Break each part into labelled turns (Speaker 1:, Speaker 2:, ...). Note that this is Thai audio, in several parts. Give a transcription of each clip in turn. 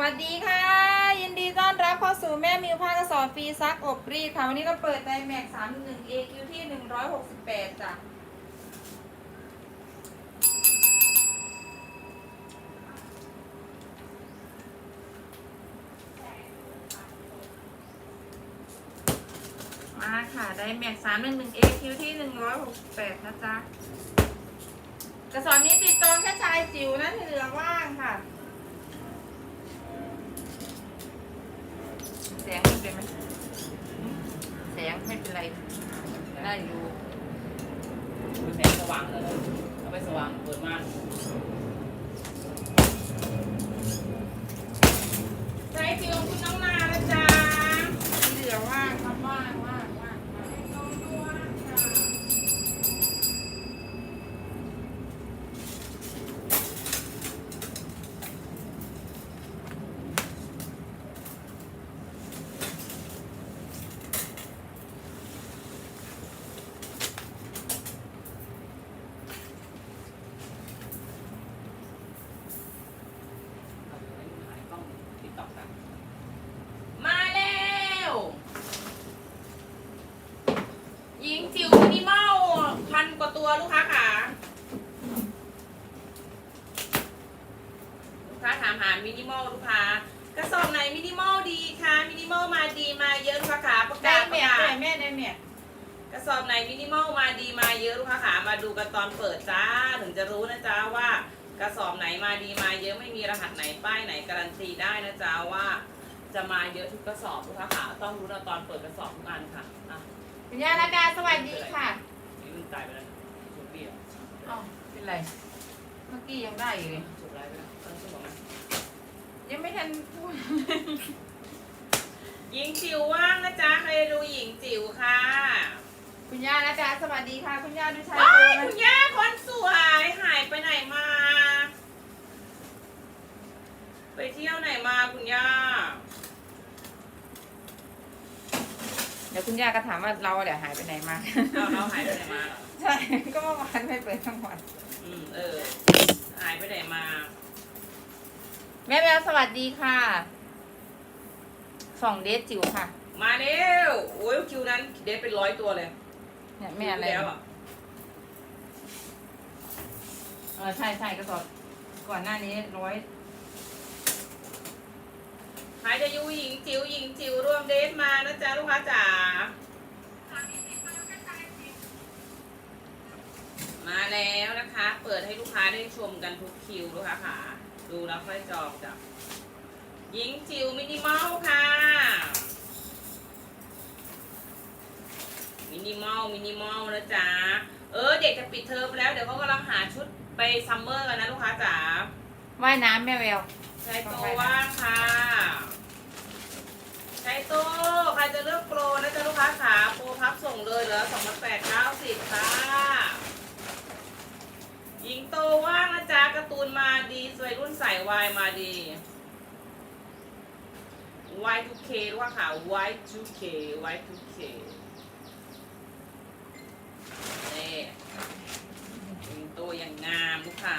Speaker 1: วัสดีค่ะ ยินดีต้อนรับเข้าสู่แม่มิวผ้ากระสอบฟรีซักอบรีดค่ะ วันนี้เราเปิดไดแม็กสามหนึ่ง AQ ที่หนึ่งร้อยหกสิบแปดจ้ะมาค่ะไดแม็กสามหนึ่งหนึ่ง AQ ที่หนึ่งร้อยหกสิบแปดนะจ๊ะกระสอบนี้ติดจองแค่ชายจิ๋วนะที่เหลือว่างค่ะ แสงไม่เป็นไหมแสงไม่เป็นไร ได้อยู่
Speaker 2: คือแสงสว่างเลยเอาไปสว่างเปิดม่าน
Speaker 1: ใช้จิ๋วคุณน้องนานะจ๊ะที่เหลือว่างครับว่างว่างว่างว่างมาแล้วยิงจิ๋วมินิมอลพันกว่าตัวลูกค้าค่ะลูกค้าถามหามินิมอลลูกค้ากระสอบไหนมินิมอลดีคะมินิมอลมาดีมาเยอะลูกค้าขาประกาศประกาศ
Speaker 3: แม่ได้แม่
Speaker 1: กระสอบไหนมินิมอลมาดีมาเยอะลูกค้าขามาดูกันตอนเปิดจ้า ถึงจะรู้นะจ๊ะว่ากระสอบไหนมาดีมาเยอะไม่มีรหัสไหนป้ายไหนการันตีได้นะ จ๊ะว่า จะมาเยอะทุกกระสอบลูกค้าขาต้องรู้นะตอนเปิดกระสอบทุกอันค่ะอะ
Speaker 3: คุณย่านาดาสวัสดีค่ะ
Speaker 2: นี่มันตายไปแล้วถูกเบี้ย
Speaker 3: เอ้าเป็นไร เมื่อกี้ยังได้อยู่เลย
Speaker 2: ถูกไรไปแล้วต้องสมอง
Speaker 3: ยังไม่ทันพูด
Speaker 1: หญิงจิ๋วว่างนะจ๊ะใครดูหญิงจิ๋วค่ะ
Speaker 3: คุณย่านาดาสวัสดีค่ะ คุณย่าดูชาย
Speaker 1: ว้า
Speaker 3: ตัวยไหม
Speaker 1: คุณย่าคนสวยหายไปไหนมา ไปเที่ยวไหนมาคุณย่า
Speaker 3: เดี๋ยวคุณย่าก็ถามว่าเราเดี๋ยวหายไปไหนมา
Speaker 1: เราเราหายไปไหนมาเหรอ
Speaker 3: ใช่ ก็เมื่อวานไม่เปิดทั้งวัน
Speaker 1: อืมเออ หายไปไหนมา
Speaker 3: แม่แมวสวัสดีค่ะส่องเดทจิ๋วค่ะ
Speaker 1: มาเร็วโอ้ยคิวนั้นเดทเป็นร้อยตัวเลย
Speaker 3: เนี่ยแม่อะไร
Speaker 1: คิวที่แล้วอะ
Speaker 3: เออใช่ใช่กระสอบก่อนหน้านี้ร้อย
Speaker 1: ใครจะอยู่หญิงจิ๋วหญิงจิ๋วร่วมเดทมานะจ๊ะลูกค้าจ๋า มาแล้วนะคะ เปิดให้ลูกค้าได้ชมกันทุกคิวลูกค้าค่ะ ดูแล้วค่อยจองจ้ะหญิงจิ๋วมินิมอลค่ะ มินิมอลมินิมอลนะจ๊ะ เออเด็กจะปิดเทอมแล้วเดี๋ยวเขากำลังหาชุดไปซัมเมอร์กันนะลูกค้าจ๋า
Speaker 3: ว่ายน้ำแม่แวว
Speaker 1: ใช้โตว่างค่ะ ใช้โตใครจะเลือกโปรนะจ๊ะลูกค้าขาโปรพับส่งเลยเหรอสองพันแปดเก้าสิบค่ะหญิงโตว่างนะจ๊ะการ์ตูนมาดีสวยรุ่นใส่วายมาดี Y2K รู้ว่าค่ะ Y2K Y2K นี่หญิงโตอย่างงามลูกค้า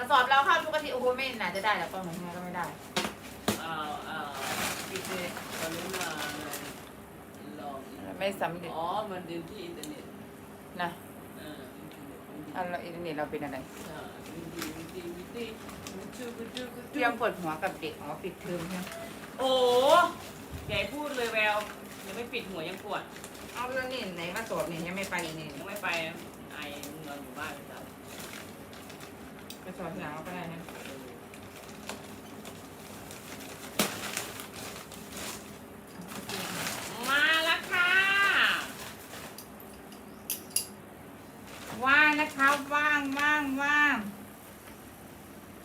Speaker 3: กระสอบเราเข้าทุกอาทิตย์ โอ้โหไม่น่าจะได้แล้วตอนไหนก็ไม่ได้
Speaker 2: เอ่อเอ่อปิดเลยตอนนี้มาลอง
Speaker 3: ไม่สำเร็จ
Speaker 2: อ๋อมันดึงที่อินเทอร์เน็ต
Speaker 3: นะ
Speaker 2: เอออินเทอร์เน็ตมันดี
Speaker 3: เอาเราอินเทอร์เน็ตเราเป็นอะไร
Speaker 2: เออมันดีมันดีมันดีมันจูมันจูมัน
Speaker 3: เตรียมปวดหัวกับเด็กอ๋อปิดเทอมใช่ไหม
Speaker 1: โอ้ใหญ่พูดเลยแววยังไม่ปิดหัวยังปวด
Speaker 3: เอาแล้วนี่ไหนมาสอบเนี่ยยังไม่ไปอีกนี่
Speaker 1: ยังไม่ไปไอเงินอยู่บ้านจ้ะ
Speaker 3: ไปสอบที่หลังก็ได้นะ
Speaker 1: มาแล้วค่ะ
Speaker 3: ว่าง นะคะ ว่างว่างว่าง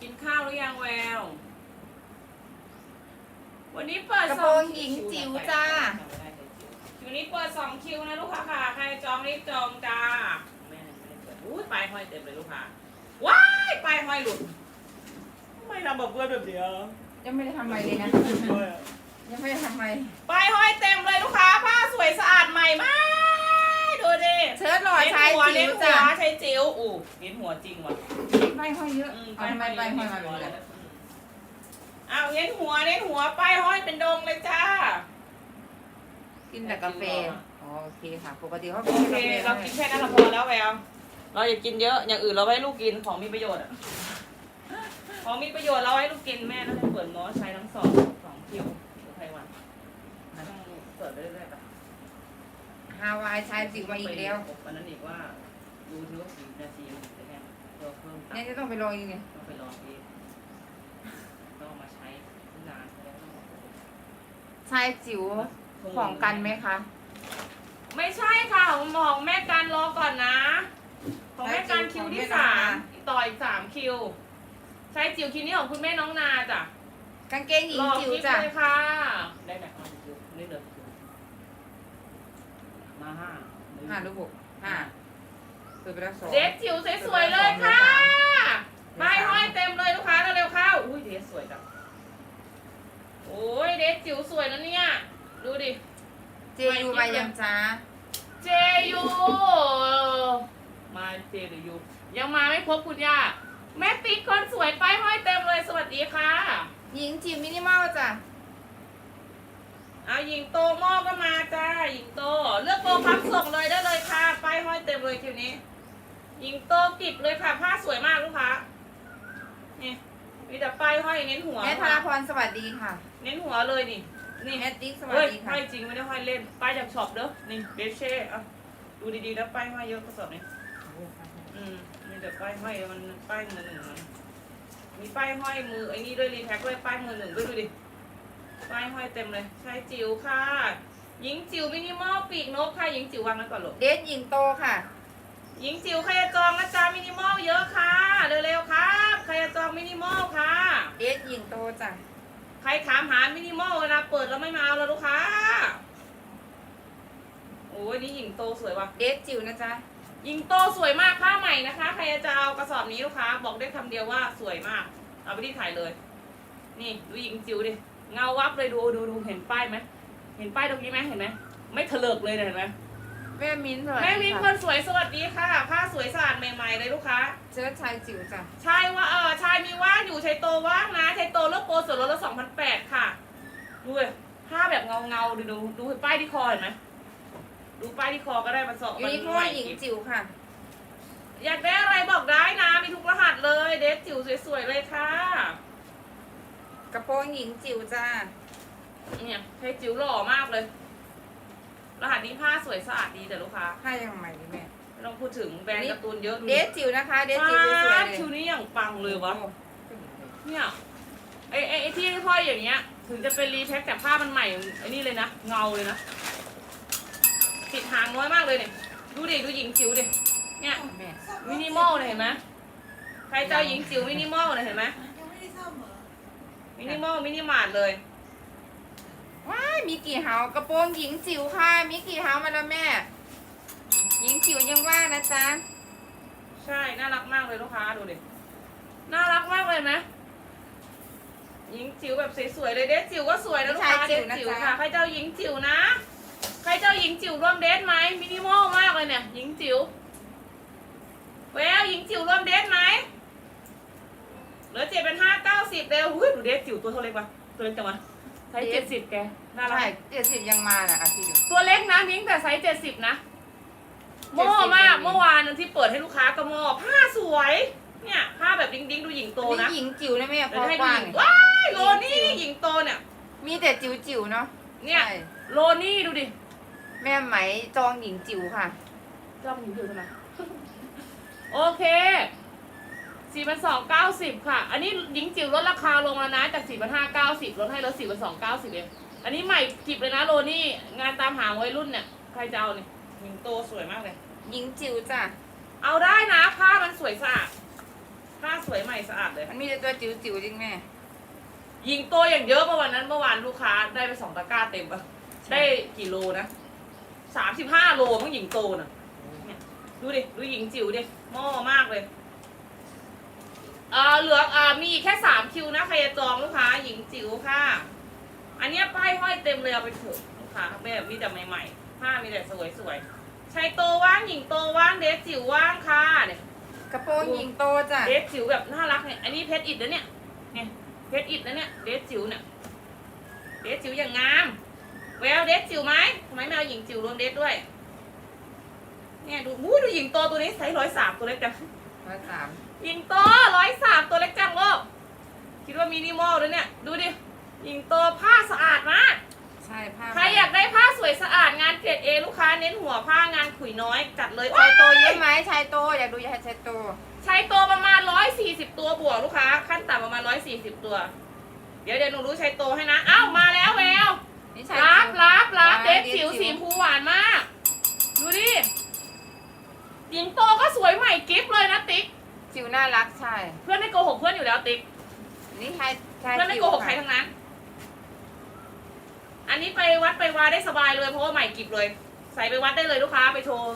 Speaker 1: กินข้าวหรือยังแวว วันนี้เปิด
Speaker 3: กระ
Speaker 1: ส
Speaker 3: โปร
Speaker 1: อง
Speaker 3: งหญิงจิ๋วจ้า
Speaker 1: คิวนี้เปิดสองคิวนะลูกค้าค่ะ ใครจองรีบจองจ้า
Speaker 2: แม่ไม่ได้เปิด
Speaker 1: อุ้ยปลายห้อยเต็มเลยลูกค้า ว้ายปลายห้อยหลุดทำไมทำแบบเพื่อนแบบเดียว
Speaker 3: ยังไม่ได้ทำอะไรเลยนะ ยังไม่ได้ทำอะไร
Speaker 1: ปลายห้อยเต็มเลยลูกค้า ผ้าสวยสะอาดใหม่มาก ดูดิ
Speaker 3: เชิ้ตร้อย
Speaker 1: เน้น
Speaker 3: ชาย
Speaker 1: หัว
Speaker 3: จิ๋
Speaker 1: เน้น
Speaker 3: ว
Speaker 1: หั
Speaker 3: จ้ะ
Speaker 1: วใช้จิ๋วอู้เน้นหัวจริงว่ะ
Speaker 3: ใบห้อยเยอะ
Speaker 1: อืม
Speaker 3: เอาทำไมใบห้อยมาแบบ
Speaker 1: เล
Speaker 3: นี้
Speaker 1: ย
Speaker 3: ล่ะ
Speaker 1: อ้าวเน้นหัวเน้นหัวป้ายห้อยเป็นดงเลยจ้า
Speaker 3: กินแต่กาแฟอ๋อโอเคค่ะ ปกติเขา
Speaker 1: โอเคเรากินแค่นั้นเราพอแล้วแววเราอย่ากินเยอะอย่างอื่นเราไว้ลูกกินของมีประโยชน์อะของมีประโยชน์เราให้ลูกกินแม่น่าจะเปิดหมอใช้ทั้งสองสองคิวหรือไทยวันต้องเปิดเรื่อยๆไป
Speaker 3: ฮาวายชายจิ๋วมาอีกแล้ว
Speaker 1: วันนั้นอีกว่าดูทีว่ากี่นาทีมันจะแค่เราเพิ่มตั
Speaker 3: เนี่ย
Speaker 1: ง
Speaker 3: จะต้องไปลองอีกไง
Speaker 1: ต้องไปลองเองต้องเอามาใช้นานแล้วต้อง
Speaker 3: ชายจิ๋วของกันไหมคะ
Speaker 1: ไม่ใช่ค่ะของหมองแม่การรอก่อนนะ ของแม่การคิวที่สามต่ออีกสามคิว ใช้จิ๋วคิวนี้ของคุณแม่น้องนาจ้ะ
Speaker 3: กางเกงหญิ
Speaker 1: ร
Speaker 3: ง
Speaker 1: อ
Speaker 3: จิ๋ว
Speaker 1: คลิป
Speaker 3: จ้ะ
Speaker 1: เลยค่ะ ได้แบบเอาคิวได้เดือดคิว มาห้า
Speaker 3: ห้าหรือหกห้าเปิดไปแล้วสอง
Speaker 1: เดสจิ๋วสวยๆเลยค่ะป้ายห้อยเต็มเลยลูกค้าเร็วๆเข้าอุ้ยเดสสวยจังโอ้ยเดสจิ๋วสวยนะเนี่ย ดูดิ
Speaker 3: เจยูมายังจ้า
Speaker 1: เจยูมาเจหรือยูยังมาไม่ครบคุณย่าแม่ติ๊กคนสวยป้ายห้อยเต็มเลยสวัสดีค่ะ
Speaker 3: หญิงจิ๋วมินิมอลจ้ะ
Speaker 1: เอาหญิงโตหม้อก็มาจ้าหญิงโต เลือกโตพับส่งเลยได้เลยค่ะป้ายห้อยเต็มเลยคิวนี้ หญิงโตกิบเลยค่ะผ้าสวยมากลูกค้านี่มีแต่ป้ายห้อยเน้นหัว
Speaker 3: แม่ธาราพรสวัสดีค่ะ
Speaker 1: เน้นหัวเลยนี่ นี่
Speaker 3: แม่ติ๊กสวัส
Speaker 1: เฮ้ย
Speaker 3: ดีค่ะ
Speaker 1: ห้อยจริงไม่ได้ห้อยเล่นป้ายจากช็อปเด้อนี่เบเช่อะดูดีๆแล้วป้ายห้อยเยอะกระสอบนี้ อืมมีแต่ป้ายห้อยมันป้ายมือหนึ่งมันมีป้ายห้อยมือไอ้นี่ด้วยรีแท็กด้วยป้ายมือหนึ่งด้วยดูดิ ป้ายห้อยเต็มเลย ใช่จิ๋วค่ะ หญิงจิ๋วมินิมอลปีกนกค่ะ หญิงจิ๋ววางไว้ก่อนลูก
Speaker 3: เดสหญิงโตค่ะ
Speaker 1: หญิงจิ๋วใครจะจองนะจ๊ะมินิมอลเยอะค่ะ เร็วๆครับใครจะจองมินิมอลค่ะ
Speaker 3: เดสหญิงโตจ้ะ
Speaker 1: ใครถามหามินิมอลเวลาเปิดแล้วไม่มาเอาแล้วลูกค้า โอ้ยนี่หญิงโตสวยว่ะ
Speaker 3: เดสจิ๋วนะจ๊ะ
Speaker 1: หญิงโตสวยมากผ้าใหม่นะคะ ใครจะเอากระสอบนี้ลูกค้า บอกได้คำเดียวว่าสวยมาก เอาไปที่ถ่ายเลย นี่ดูหญิงจิ๋วดิ เงาวับเลยดูดูดูเห็นป้ายไหมเห็นป้ายตรงนี้ไหมเห็นไหมไม่เถลิกเลยเนี่ยเห็นไหม
Speaker 3: แม่มิ้นสวัส
Speaker 1: แม่
Speaker 3: ดี
Speaker 1: วินค
Speaker 3: ค่ะ
Speaker 1: นสวยสวัสดีค่ะ ผ้าสวยสะอาดใหม่ๆเลยลูกค้า
Speaker 3: เชิดชายจิ๋วจ้ะ
Speaker 1: ชายว่าเออชายมีว่างอยู่ชายโตว่างนะชายโตเลือกโปรส่วนลดละสองพันแปดค่ะดูเลยผ้าแบบเงาเงาๆดูดูดูป้ายที่คอเห็นไหมดูป้ายที่คอก็ได้มาสอบ
Speaker 3: ยูนิโค
Speaker 1: ใม่
Speaker 3: หญิงจิ๋วค่ะ
Speaker 1: อยากได้อะไรบอกได้นะ มีทุกรหัสเลย เดฟจิ๋วสวยๆเลยค่ะ
Speaker 3: กระโปรงหญิงจิ๋วจ้า
Speaker 1: เนี่ยใช้จิ๋วหล่อมากเลย รหัสนี้ผ้าสวยสะอาดดีแต่ลูกค้า
Speaker 3: ให้ยังไงดีแม่
Speaker 1: ไม่ต้องพูดถึงแบรนด์การ์ตูนเยอะดู
Speaker 3: เดสจิ๋วนะคะ เดสจิ๋วสวยๆเลย
Speaker 1: คิวนี้อย่างปังเลยวะเนี่ยไอ้ไอ้ไอ้ที่ห้อยอย่างเงี้ย ถึงจะเป็นรีแพ็คแต่ผ้ามันใหม่ไอ้นี่เลยนะเงาเลยนะติดหางน้อยมากเลยเนี่ยดูดิดูหญิงจิ๋วดิเนี่ย
Speaker 3: แม่
Speaker 1: มินิมอลเนี่ยเห็นไหมใครเจ้าหญิงจิ๋วมินิมอลเนี่ยเห็นไหม
Speaker 4: ยังไม่ได้ซ่อมเหรอ
Speaker 1: มินิมอลมินิมาร์ทเลย
Speaker 3: ว้ายมีกี่เฮากระโปรงหญิงจิ๋วค่ะ มีกี่เฮามาแล้วแม่ หญิงจิ๋วยังว่างนะจ๊ะ
Speaker 1: ใช่ น่ารักมากเลยลูกค้าดูดิน่ารักมากเลยไหมหญิงจิ๋วแบบสวยๆเลยเดทจิ๋วก็สวยนะลูกค้าเดทจิ๋วค่ะ ใครเจ้าหญิงจิ๋วนะ ใครเจ้าหญิงจิ๋วร่วมเดทไหมมินิมอลมากเลยเนี่ย หญิงจิ๋วแววหญิงจิ๋วร่วมเดทไหม เหลือเจ็ดเป็นห้าเก้าสิบเร็วหุ้ยดูเดทจิ๋วตัวเท่าเล็กวะตัวเล็กจังวะไซส์เจ็ดสิบแกน่ารั
Speaker 3: ใช่
Speaker 1: ก
Speaker 3: เจ็ดสิบยังมาน่ะอะพี่ดู
Speaker 1: ตัวเล็กนะมิ้งแต่ไซส์เจ็ดสิบนะโม่มากเมื่อวานนั้นที่เปิดให้ลูกค้าก็โม่ผ้าสวย เนี่ยผ้าแบบดิ้งดิ้งๆดูหญิงโต
Speaker 3: นี่
Speaker 1: นะ
Speaker 3: หญิงจิ๋วนะแม่
Speaker 1: เดี๋
Speaker 3: ค
Speaker 1: ยว
Speaker 3: อ
Speaker 1: ให้
Speaker 3: ก
Speaker 1: ดู
Speaker 3: ว้าง
Speaker 1: หญิง
Speaker 3: เนี่ย
Speaker 1: ว้ายโลนี่
Speaker 3: หญิงจิ๋ว
Speaker 1: หญิงโตเนี่ย
Speaker 3: มีแต่จิ๋วจิ๋วๆเนาะ
Speaker 1: เนี่ย
Speaker 3: ใช่
Speaker 1: โลนี่ดูดิ
Speaker 3: แม่ไหมจองหญิงจิ๋วค่ะ
Speaker 1: จ้องหญิงจิ๋วใช่ไหมโอเค สี่พันสองเก้าสิบค่ะ อันนี้หญิงจิ๋วลดราคาลงแล้วนะ จากสี่พันห้าเก้าสิบลดให้เหลือสี่พันสองเก้าสิบเองอันนี้ใหม่กิบเลยนะโลนี่งานตามหาวัยรุ่นเนี่ยใครจะเอาเนี่ยหญิงโตสวยมากเลย
Speaker 3: หญิงจิ๋วจ้ะ
Speaker 1: เอาได้นะผ้ามันสวยสะอาดผ้าสวยใหม่สะอาดเลย
Speaker 3: มันมีแต่ตัวจิ๋วจิ๋วๆจริงแม่
Speaker 1: ยิงตัวอย่างเยอะเมื่อวันนั้นเมื่อวานลูกค้าได้ไปสองตะกร้าเต็มปะได้กี่โลนะสามสิบห้าโลมั้งหญิงโตน่ะเนี่ยดูดิดูหญิงจิ๋วดิหม้อมากเลย เออเหลืออ่ามีอีกแค่สามคิวนะใครจะจองลูกค้า หญิงจิ๋วค่ะ อันเนี้ยป้ายห้อยเต็มเลยเอาไปเถอะลูกค้าแบบมีแต่ใหม่ๆผ้ามีแต่สวยๆชายโตว่างหญิงโตว่างเดรสจิ๋วว่างค่ะเนี่ย
Speaker 3: กระโปรงหญิงโตจ้ะ
Speaker 1: เดรสจิ๋วแบบน่ารักเนี่ยอันนี้เพชรอิดนะเนี่ยเนี่ยเพชรอิดนะเนี่ยเดรสจิ๋วเนี่ยเดรสจิ๋วอย่างงามแววเดรสจิ๋วไหมทำไมไม่เอาหญิงจิ๋วรวมเดรสด้วยเนี่ยดูมู้ดูหญิงโตตัวนี้ไซส์ร้อยสามตัวเล็กจัง
Speaker 3: ร้อยสาม
Speaker 1: หญิงโตร้อยสามตัวเล็กจังโลกคิดว่ามินิมอลเลยเนี่ย ดูดิหญิงโตผ้าสะอาดมาก
Speaker 3: ใช่ผ้า
Speaker 1: ใครอยากได้ผ้าสวยสะอาดงานเกรดเอลูกค้าเน้นหัวผ้างานขุยน้อยจัดเลย
Speaker 3: ชายโตเย
Speaker 1: ว้า
Speaker 3: อะไหมชายโตอยากดูยายชายโต
Speaker 1: ชายโตประมาณ 140 ตัวบวกลูกค้า ขั้นต่ำประมาณ 140 ตัว เดี๋ยวเดี๋ยวหนูรู้ชายโตให้นะอ้าวมาแล้วแวว
Speaker 3: นี่ชาย
Speaker 1: รับ
Speaker 3: โต
Speaker 1: รับรับ
Speaker 3: ว้าย
Speaker 1: เด็ด
Speaker 3: เด็ด
Speaker 1: จิ๋ว
Speaker 3: จิ๋ว
Speaker 1: สีชมพูหวานมาก ดูดิหญิงโตก็สวยใหม่กิฟต์เลยนะติ๊ก
Speaker 3: จิ๋วน่ารักใช่
Speaker 1: เพื่อนไม่โกหกเพื่อนอยู่แล้วติ๊ก
Speaker 3: นี่ชายชาย
Speaker 1: เพื่อนไม่โกหกใครทั้งนั้น อันนี้ไปวัดไปวาได้สบายเลยเพราะว่าใหม่กิบเลย ใส่ไปวัดได้เลยลูกค้าไปโชว์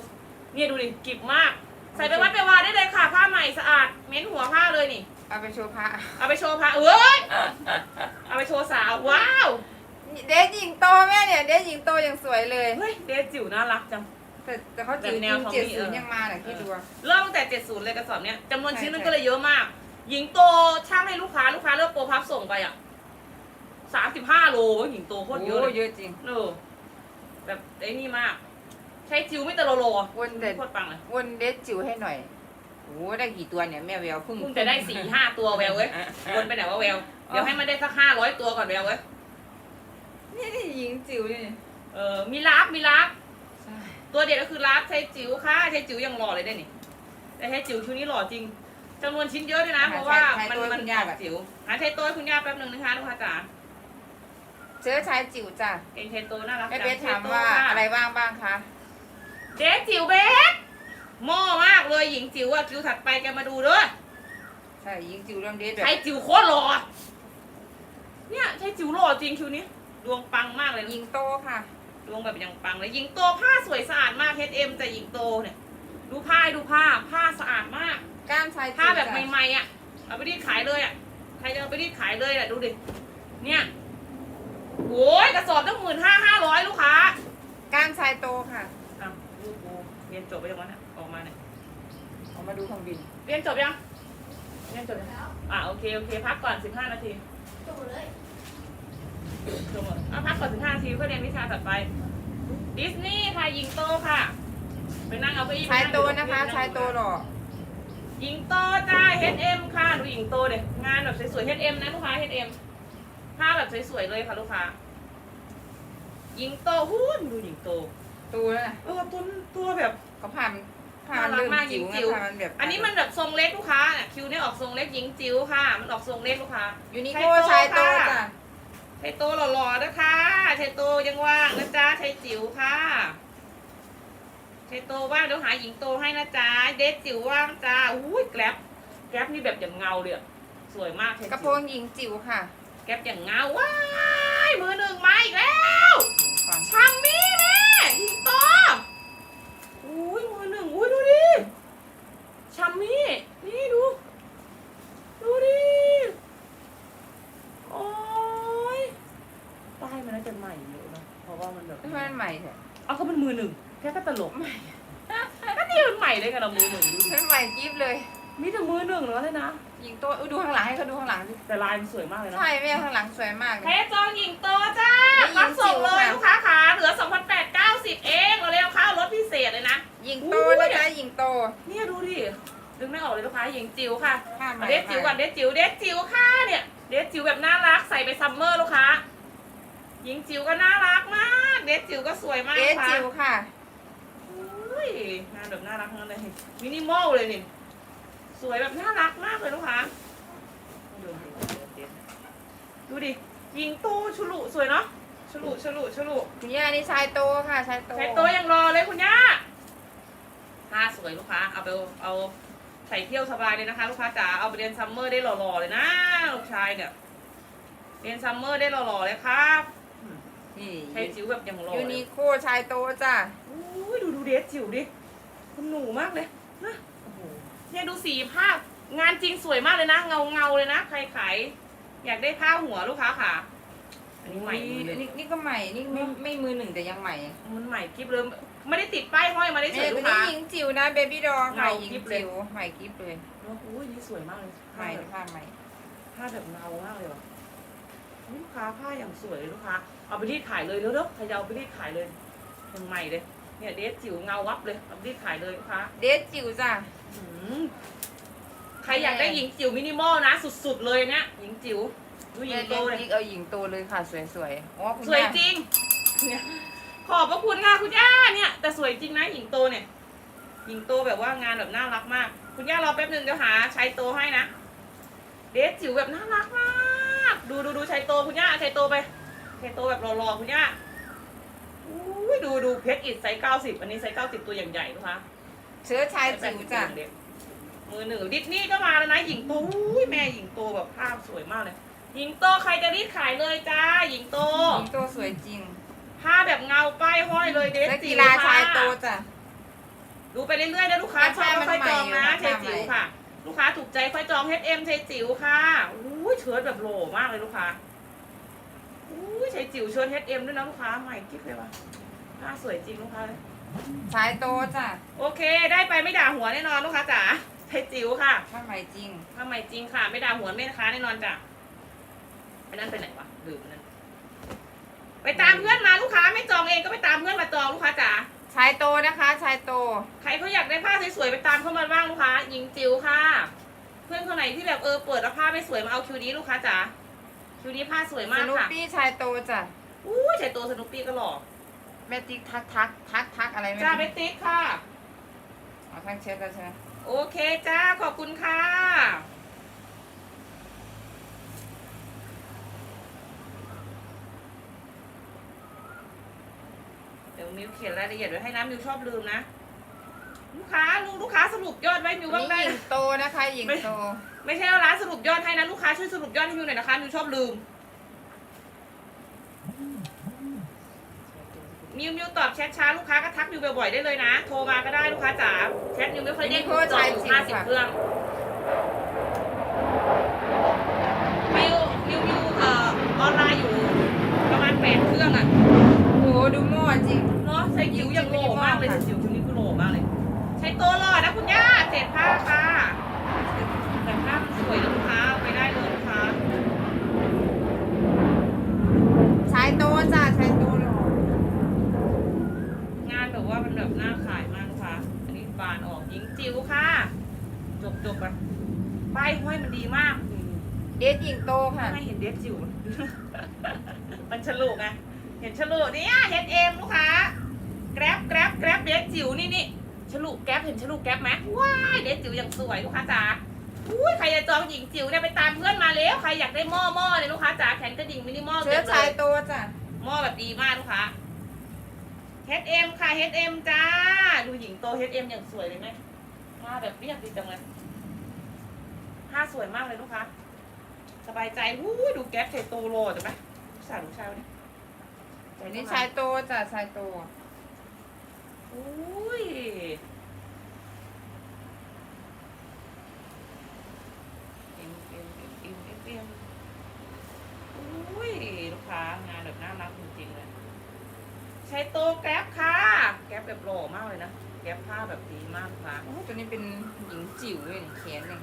Speaker 1: เนี่ยดูดิกิบมาก ใส่ไปวัดไปวาได้เลยค่ะผ้าใหม่สะอาดเม้นหัวผ้าเลยนี่
Speaker 3: เอาไปโชว์พระ
Speaker 1: เอาไปโชว์ผ้าเอ้ยเอาไปโชว์สาวว้าว
Speaker 3: เดทหญิงโตแม่เนี่ย เดทหญิงโตยังสวยเลย
Speaker 1: เฮ้ยเดซจิ๋วน่ารักจัง
Speaker 3: แต่แต่เขาจิ๋ว
Speaker 1: แบบแน
Speaker 3: จริ
Speaker 1: ว
Speaker 3: ง
Speaker 1: ทอมมี่
Speaker 3: เจ็ดศูน
Speaker 1: เอ
Speaker 3: ย์
Speaker 1: อ
Speaker 3: ยังมาเหรอคิดดูอะ
Speaker 1: เริ่มตั้งแต่ 70 เลยกระสอบเนี้ยจำนวน
Speaker 3: ใช่
Speaker 1: ชิ้นมัน
Speaker 3: ใช่
Speaker 1: ก็เลยเยอะมาก หญิงโตช่างให้ลูกค้าลูกค้าเลือกโปรพับส่งไปอะ 35 โลหญิงโตโคตรเยอะเล
Speaker 3: โอ้
Speaker 1: ย
Speaker 3: เยอะจริง
Speaker 1: เออแบบไอ้นี่มาก ใช้จิ๋วไม่แต่โลโล
Speaker 3: วนเด็ด
Speaker 1: โคตรปังเลย
Speaker 3: วนเดทจิ๋วให้หน่อยโอ้ได้กี่ตัวเนี่ยแม่แววเพิ่ง
Speaker 1: เพิ่งจะได้สี่ห้าตัวแววเว้ยวนไปไหนว่าแวว เดี๋ยวให้มันได้สักห้าร้อยตัวก่อนแววเว้ย
Speaker 3: นี่นี่หญิงจิ๋วนี่
Speaker 1: เออมีลับมีลับ
Speaker 3: ใช่
Speaker 1: ตัวเด็ดก็คือลับใช้จิ๋วค่ะใช้จิ๋วยังหล่อเลยได้นี่แต่ใช้จิ๋วชุดนี้หล่อจริงจำนวนชิ้นเยอะด้วยนะเพราะว่ามันมันออกจิ๋วหาใช้ตัวให้คุณย่าแป๊บหนึ่งนะคะลูกค้าจ๋า
Speaker 3: เชื้อชายจิ๋วจ้ะ
Speaker 1: เองใช้ตัวน่ารัก
Speaker 3: แม่
Speaker 1: จัง
Speaker 3: เบสถาม
Speaker 1: ใช้ตัว
Speaker 3: ว่า
Speaker 1: ค่
Speaker 3: อะไรว่างบ้างคะ
Speaker 1: เจ๊จิ๋วเบสหม้อมากเลยหญิงจิ๋วอะคิวถัดไปแกมาดูเด้อ
Speaker 3: ใช่หญิงจิ๋วเริ่มเดทแบบ
Speaker 1: ใช้จิ๋วโคตรหล่อเนี่ยใช้จิ๋วหล่อจริงคิวนี้ดวงปังมากเลย
Speaker 3: หญิงโตค่ะ
Speaker 1: ดวงแบบยังปังเลยหญิงโตผ้าสวยสะอาดมาก H&M แต่หญิงโตเนี่ย ดูผ้าให้ดูผ้าผ้าสะอาดมาก
Speaker 3: ก้านชายจิ๋ว
Speaker 1: ผ้าแบบ
Speaker 3: จ้ะ
Speaker 1: ใหม่ๆอะเอาไปรีดขายเลยอะใครจะเอาไปรีดขายเลยอะดูดิเนี่ยโอ้ยกระสอบตั้งหมื่นห้าห้าร้อยลูกค้า
Speaker 3: ก้านชายโตค่ะ
Speaker 1: อ้าวลูกกูเรียนจบไปยังวะเนี่ยออกมาเนี่ย
Speaker 3: เอามาดูเครื่องบิน
Speaker 1: เรียนจบยังเรียนจบยังอะโอเคโอเคพักก่อนสิบห้านาที
Speaker 4: จบหมดเลย
Speaker 1: จบหมด เอาพักก่อนสิบห้านาทีเพื่อเรียนวิชาถัดไป ดิสนีย์ค่ะหญิงโตค่ะไปนั่งเอาเก้าอี้ไป
Speaker 3: ชาย
Speaker 1: ง
Speaker 3: โต
Speaker 1: ดู
Speaker 3: นะคะ
Speaker 1: งดู
Speaker 3: ชายโตหล่อ
Speaker 1: หญิงโตจ้า H&M ค่ะดูหญิงโตเด็งานแบบสวยๆ H&M นะลูกค้า H&M ผ้าแบบสวยๆเลยค่ะลูกค้าหญิงโตหุ้นดูหญิงโต
Speaker 3: ตัวแล้วนะ
Speaker 1: เออตัวตัวแบบ
Speaker 3: ก็ผ่านผ่าน
Speaker 1: น่ารัก
Speaker 3: เริ่ม
Speaker 1: มาก
Speaker 3: จิ๋ว
Speaker 1: หญิง
Speaker 3: ไง
Speaker 1: จิ๋ว
Speaker 3: ผ่านมันแบบ
Speaker 1: อันนี้มันแบบทรงเล็กลูกค้าเนี่ยคิวเนี่ยออกทรงเล็กหญิงจิ๋วค่ะ มันออกทรงเล็กลูกค้า
Speaker 3: ยูนิ
Speaker 1: ชา
Speaker 3: โค
Speaker 1: ยโต
Speaker 3: ชายโต
Speaker 1: ค่ะ
Speaker 3: จ้ะ
Speaker 1: ชายโตหล่อๆนะคะชายโตยังว่างนะจ๊ะชายจิ๋วค่ะชายโตว่างเดี๋ยวหาหญิงโตให้นะจ๊ะเดทจิ๋วว่างจ้าอุ้ยแกร็บแกร็บนี่แบบอย่างเงาเลยอะสวยมากชาย
Speaker 3: กระ
Speaker 1: จิ๋
Speaker 3: โปร
Speaker 1: ว
Speaker 3: งหญิงจิ๋วค่ะ
Speaker 1: แก๊ปอย่างเงาว้ายมือหนึ่งมาอีกแล้ว
Speaker 3: ฟัง
Speaker 1: ชัมมี่แม่ยิงโตอุ้ยมือหนึ่งอุ้ยดูดิชัมมี่นี่ดู ดูดิโอ้ยป้าย มันน่าจะใหม่เยอะนะเพราะว่ามันแบบ
Speaker 3: ทำไมมันใหม่เถอะ
Speaker 1: เอาก็มันมือหนึ่งแค่ก็ตลกใหม่ก็นี่มันใหม่เลยกันเรามือหนึ่งดูดิ
Speaker 3: มันใหม่กิ๊บเลย
Speaker 1: มีแต่มือหนึ่งเลยนะ
Speaker 3: หญิงโตอุ๊ยดูข้างหลังให้เขาดูข้างหลังดิ
Speaker 1: แต่ลายมันสวยมากเลยนะ
Speaker 3: ใช่แม่ข้างหลังสวยมากเล
Speaker 1: เพ
Speaker 3: ย
Speaker 1: ชรจองหญิงโตจ้า
Speaker 3: หญิง
Speaker 1: รับส่งเลย
Speaker 3: จิ๋วค่ะ
Speaker 1: ลูกค้าขาเหลือ 2,890 เองเราเร็วเข้ารถพิเศษเลยนะ
Speaker 3: หญิงโต
Speaker 1: อุ้ย
Speaker 3: นะจ๊ะหญิงโต
Speaker 1: เนี่ยดูดิ ดึงไม่ออกเลยลูกค้าหญิงจิ๋วค่ะ
Speaker 3: ผ้าใหม่
Speaker 1: เอาเดสจิ๋วก่อนเดสจิ๋วเดสจิ๋วค่ะเนี่ย เดสจิ๋วแบบน่ารักใส่ไปซัมเมอร์ลูกค้า หญิงจิ๋วก็น่ารักมาก เดสจิ๋วก็สวยมาก
Speaker 3: เด
Speaker 1: ลู
Speaker 3: ท
Speaker 1: กค้า
Speaker 3: จิ๋วค่ะ
Speaker 1: อุ้ยงานแบบน่ารักทั้งนั้นเลยมินิมอลเลยนี่ สวยแบบน่ารักมากเลยลูกค้าดูดิหญิงโตชุลุสวยเนาะชุลุชุลุชุลุ
Speaker 3: คุณย่านี่ชายโตค่ะชายโต
Speaker 1: ใส่โตยังรอเลยคุณย่าผ้าสวยลูกค้า เอาไปเอาใส่เที่ยวสบายเลยนะคะ ลูกค้าจ๋าเอาไปเรียนซัมเมอร์ได้หล่อๆเลยนะลูกชายเนี่ยเรียนซัมเมอร์ได้หล่อๆเลยครับ
Speaker 3: นี่
Speaker 1: ใช้จิ๋วแบบยังหล่อ
Speaker 3: ยู
Speaker 1: เล
Speaker 3: นิ
Speaker 1: ย
Speaker 3: โคชายโตจ้ะ
Speaker 1: อุ้ยดูดูเดสจิ๋วดิคุณหนูมากเลยนะโอ้โหเนี่ยดูสีผ้างานจริงสวยมากเลยนะ เงาเงาๆเลยนะใครขายอยากได้ผ้าหัวลูกค้าค่ะ อันนี้ใหม่
Speaker 3: อุ๊ย
Speaker 1: เลย
Speaker 3: นี่นี่ก็ใหม่ นี่ไม่
Speaker 1: เนอะ
Speaker 3: ไม่มือหนึ่งแต่ยังใหม่
Speaker 1: มันใหม่กิ๊บเลยไม่ได้ติดป้ายห้อยมาได้เฉ
Speaker 3: แม่
Speaker 1: ย
Speaker 3: ตั
Speaker 1: ลู
Speaker 3: ว
Speaker 1: ก
Speaker 3: นี้
Speaker 1: ค้า
Speaker 3: หญิงจิ๋วนะเบบี้ดอค่ะ
Speaker 1: เงา
Speaker 3: หญิง
Speaker 1: กิ๊บเลย
Speaker 3: จิ๋วใหม่กิ๊บเลย
Speaker 1: โอ้โหนี่สวยมากเลย
Speaker 3: ใหม่
Speaker 1: ผ้าแบบ
Speaker 3: ผ้าใหม่
Speaker 1: ผ้าแบบเงามากเลยว่ะลูกค้าผ้าอย่างสวยเลยลูกค้า เอาไปรีดขายเลยเร็วๆใครจะเอาไปรีดขายเลยยังใหม่เลย เนี่ยเดสจิ๋วเงาวับเลยเอาไปรีดขายเลยลูกค้า
Speaker 3: เดสจิ๋วจ้ะ
Speaker 1: อืมใครอยากได้หญิงจิ๋วมินิมอลนะ สุดๆเลยเนี่ยหญิงจิ๋วดูหญิ
Speaker 3: แม่
Speaker 1: งโต
Speaker 3: เลี้ยง
Speaker 1: เลย
Speaker 3: กิ๊กเอาหญิงโตเลยค่ะสวยๆอ๋อคุณ
Speaker 1: สวย
Speaker 3: ย่า
Speaker 1: จริงเนี่ยขอบพระคุณค่ะคุณย่าเนี่ย แต่สวยจริงนะหญิงโตเนี่ย หญิงโตแบบว่างานแบบน่ารักมาก คุณย่ารอแป๊บหนึ่งเดี๋ยวหาชายโตให้นะ เดสจิ๋วแบบน่ารักมาก ดูดูดูชายโตคุณย่าชายโตไป ชายโตแบบรอๆคุณย่าอุ้ยดูดูเพชรอิดไซส์เก้าสิบอันนี้ไซส์เก้าสิบตัวอย่างใหญ่นะคะ
Speaker 3: เชื้อชายจิ๋วจ้ะ
Speaker 1: มือหนึ่งดิสนี่ก็มาแล้วนะหญิงโตอุ้ยแม่หญิงโตแบบภาพสวยมากเลยหญิงโตใครจะรีดขายเลยจ้าหญิงโต
Speaker 3: หญิงโตสวยจริง
Speaker 1: ผ้าแบบเงาป้ายห้อยเลยเดส
Speaker 3: และ
Speaker 1: จิ๋
Speaker 3: กี
Speaker 1: ว
Speaker 3: ฬา
Speaker 1: ค่ะ
Speaker 3: ชายโตจ้ะ
Speaker 1: ดูไปเรื่อยๆนะลูกค้าช
Speaker 3: ผ้า
Speaker 1: อบ
Speaker 3: มัน
Speaker 1: ค่อยจองนะ
Speaker 3: ใหม่
Speaker 1: เช
Speaker 3: อยู่
Speaker 1: จิ๋ว
Speaker 3: ผ้าใหม่
Speaker 1: ค่ะ ลูกค้าถูกใจค่อยจอง H&M เชจิ๋วค่ะอุ้ยเชิ้ตแบบโหล่มากเลยลูกค้า อุ้ยเชจิ๋วเชิ้ต H&M ด้วยนะลูกค้าใหม่กิ๊บเลยว่ะผ้าสวยจริงลูกค้า
Speaker 3: ชายโตจ้ะ
Speaker 1: โอเค ได้ไปไม่ด่าหัวแน่นอนลูกค้าจ๋าเชจิ๋วค่ะ
Speaker 3: ผ้าใหม่จริง
Speaker 1: ผ้าใหม่จริงค่ะ ไม่ด่าหัวแม่ค้าแน่นอนจ้ะไอ้นั่นไปไหนวะลืมอันนั่นไปตามเพื่อนมาลูกค้าไม่จองเองก็ไปตามเพื่อนมาจองลูกค้าจ๋า
Speaker 3: ชายโตนะคะชายโต
Speaker 1: ใครเขาอยากได้ผ้าสวยๆไปตามเข้ามาบ้างลูกค้าหญิงจิ๋วค่ะ เพื่อนคนไหนที่แบบเออเปิดแล้วผ้าไม่สวยมาเอาคิวนี้ลูกค้าจ๋า คิวนี้ผ้าสวย
Speaker 3: ส
Speaker 1: มาก
Speaker 3: นุป
Speaker 1: ค่ะ
Speaker 3: ปี้ชายโตจ้ะ
Speaker 1: อู้ยใส่ตัวสนุปปี้ก็หล่อ
Speaker 3: แม่ติ๊กทักทักทักทักอะไรไม่
Speaker 1: จ้าเบ
Speaker 3: รู้
Speaker 1: ตติ๊กค่ะ
Speaker 3: เอาทั้งเช็ดแล้วใช่ไหม
Speaker 1: โอเคจ้าขอบคุณค่ะ เดี๋ยวมิวเขียนรายละเอียดไว้ให้นะมิวชอบลืมนะลูก ค้าลุงลูกค้าสรุปยอดไว้มิวบ้าง
Speaker 3: นี่
Speaker 1: ได้
Speaker 3: หญิ
Speaker 1: นะ
Speaker 3: งโตนะคะหญิง
Speaker 1: ไม่
Speaker 3: โต
Speaker 1: ไม่ใช่ว่าร้านสรุปยอดให้นะลูกค้าช่วยสรุปยอดให้มิวหน่อยนะคะมิวชอบลืมมิวมิวตอบแชทช้าลูกค้าก็ทักมิวบ่อยๆได้เลยนะ โทรมาก็ได้ลูกค้าจ๋าแชทมิวไม่ค่อยเด้ง
Speaker 3: มิวโทร
Speaker 1: จอ
Speaker 3: ใช้
Speaker 1: อยู่
Speaker 3: จริง
Speaker 1: ห้าสิบ
Speaker 3: ค่ะ
Speaker 1: เครื่องมิวมิวมิวเอ่อออนไลน์อยู่ประมาณแปดเครื่องอะ
Speaker 3: โอ้โหดูมั่วจริง
Speaker 1: เนาะใช้จิ๋วอย่างโหลมากเลยใช้จิ๋วคิวนี้คือโหลมากเลย ใช้ โตวหล่อนะคุณย่าเศษผ้าค่ะแต่ผ้ามันสวยนะลูกค้าเอาไปได้เลยลูกค้า
Speaker 3: ชายโตจ้ะชายโตหล่องา
Speaker 1: นแบบว่ามันแบบน่าขายมากลูกค้าอันนี้บานออกหญิงจิ๋วค่ะ จบจบกันป้ายห้อยมันดีมาก
Speaker 3: เดสหญิงโตค่ะ
Speaker 1: ไม่เห็นเดฟจิ๋วมันฉลุไงเห็นฉลุเนี่ยเห็นเอ็มลูกค้าแกร็บแกร็บแกร็บเดฟจิ๋วนี่นี่ ฉลุแกร็บเห็นฉลุแกร็บไหมว้ายเดฟจิ๋วอย่างสวยลูกค้าจ๋าอุ้ยใครจะจองหญิงจิ๋วเนี่ยไปตามเพื่อนมาแล้วใครอยากได้หม้อหม้อเนี่ยลูกค้าจ๋าแขนกระดิ่งมินิมอล
Speaker 3: เชื้อ
Speaker 1: ต็มล
Speaker 3: ชายโตจ้ะ
Speaker 1: หม้อแบบดีมากลูกค้า H&M ค่ะ H&M จ้า ดูหญิงโต H&M อย่างสวยเลยไหมมาแบบเรียบดีจังเลยผ้าสวยมากเลยลูกค้าสบายใจวู้ยดูแก๊ปใส่โตโลจังไหมลูกสาวลูกชายวันนี้ใจ
Speaker 3: อัน
Speaker 1: นี่
Speaker 3: นี้
Speaker 1: ชา
Speaker 3: ชายยโตจ้ะชายโต
Speaker 1: อุ้ยเอ็มเอ็มเอ็มเอ็มเอ็มเอ็มอุ้ยลูกค้างานแบบน่ารักจริงๆเลย ใช้โตแก๊ปค่ะ แก๊ปแบบหล่อมากเลยนะ แก๊ปผ้าแบบดีมากค่ะ
Speaker 3: โอ้ตัวนี้เป็นหญิงจิ๋วเลยนี่แขนหนึ่ง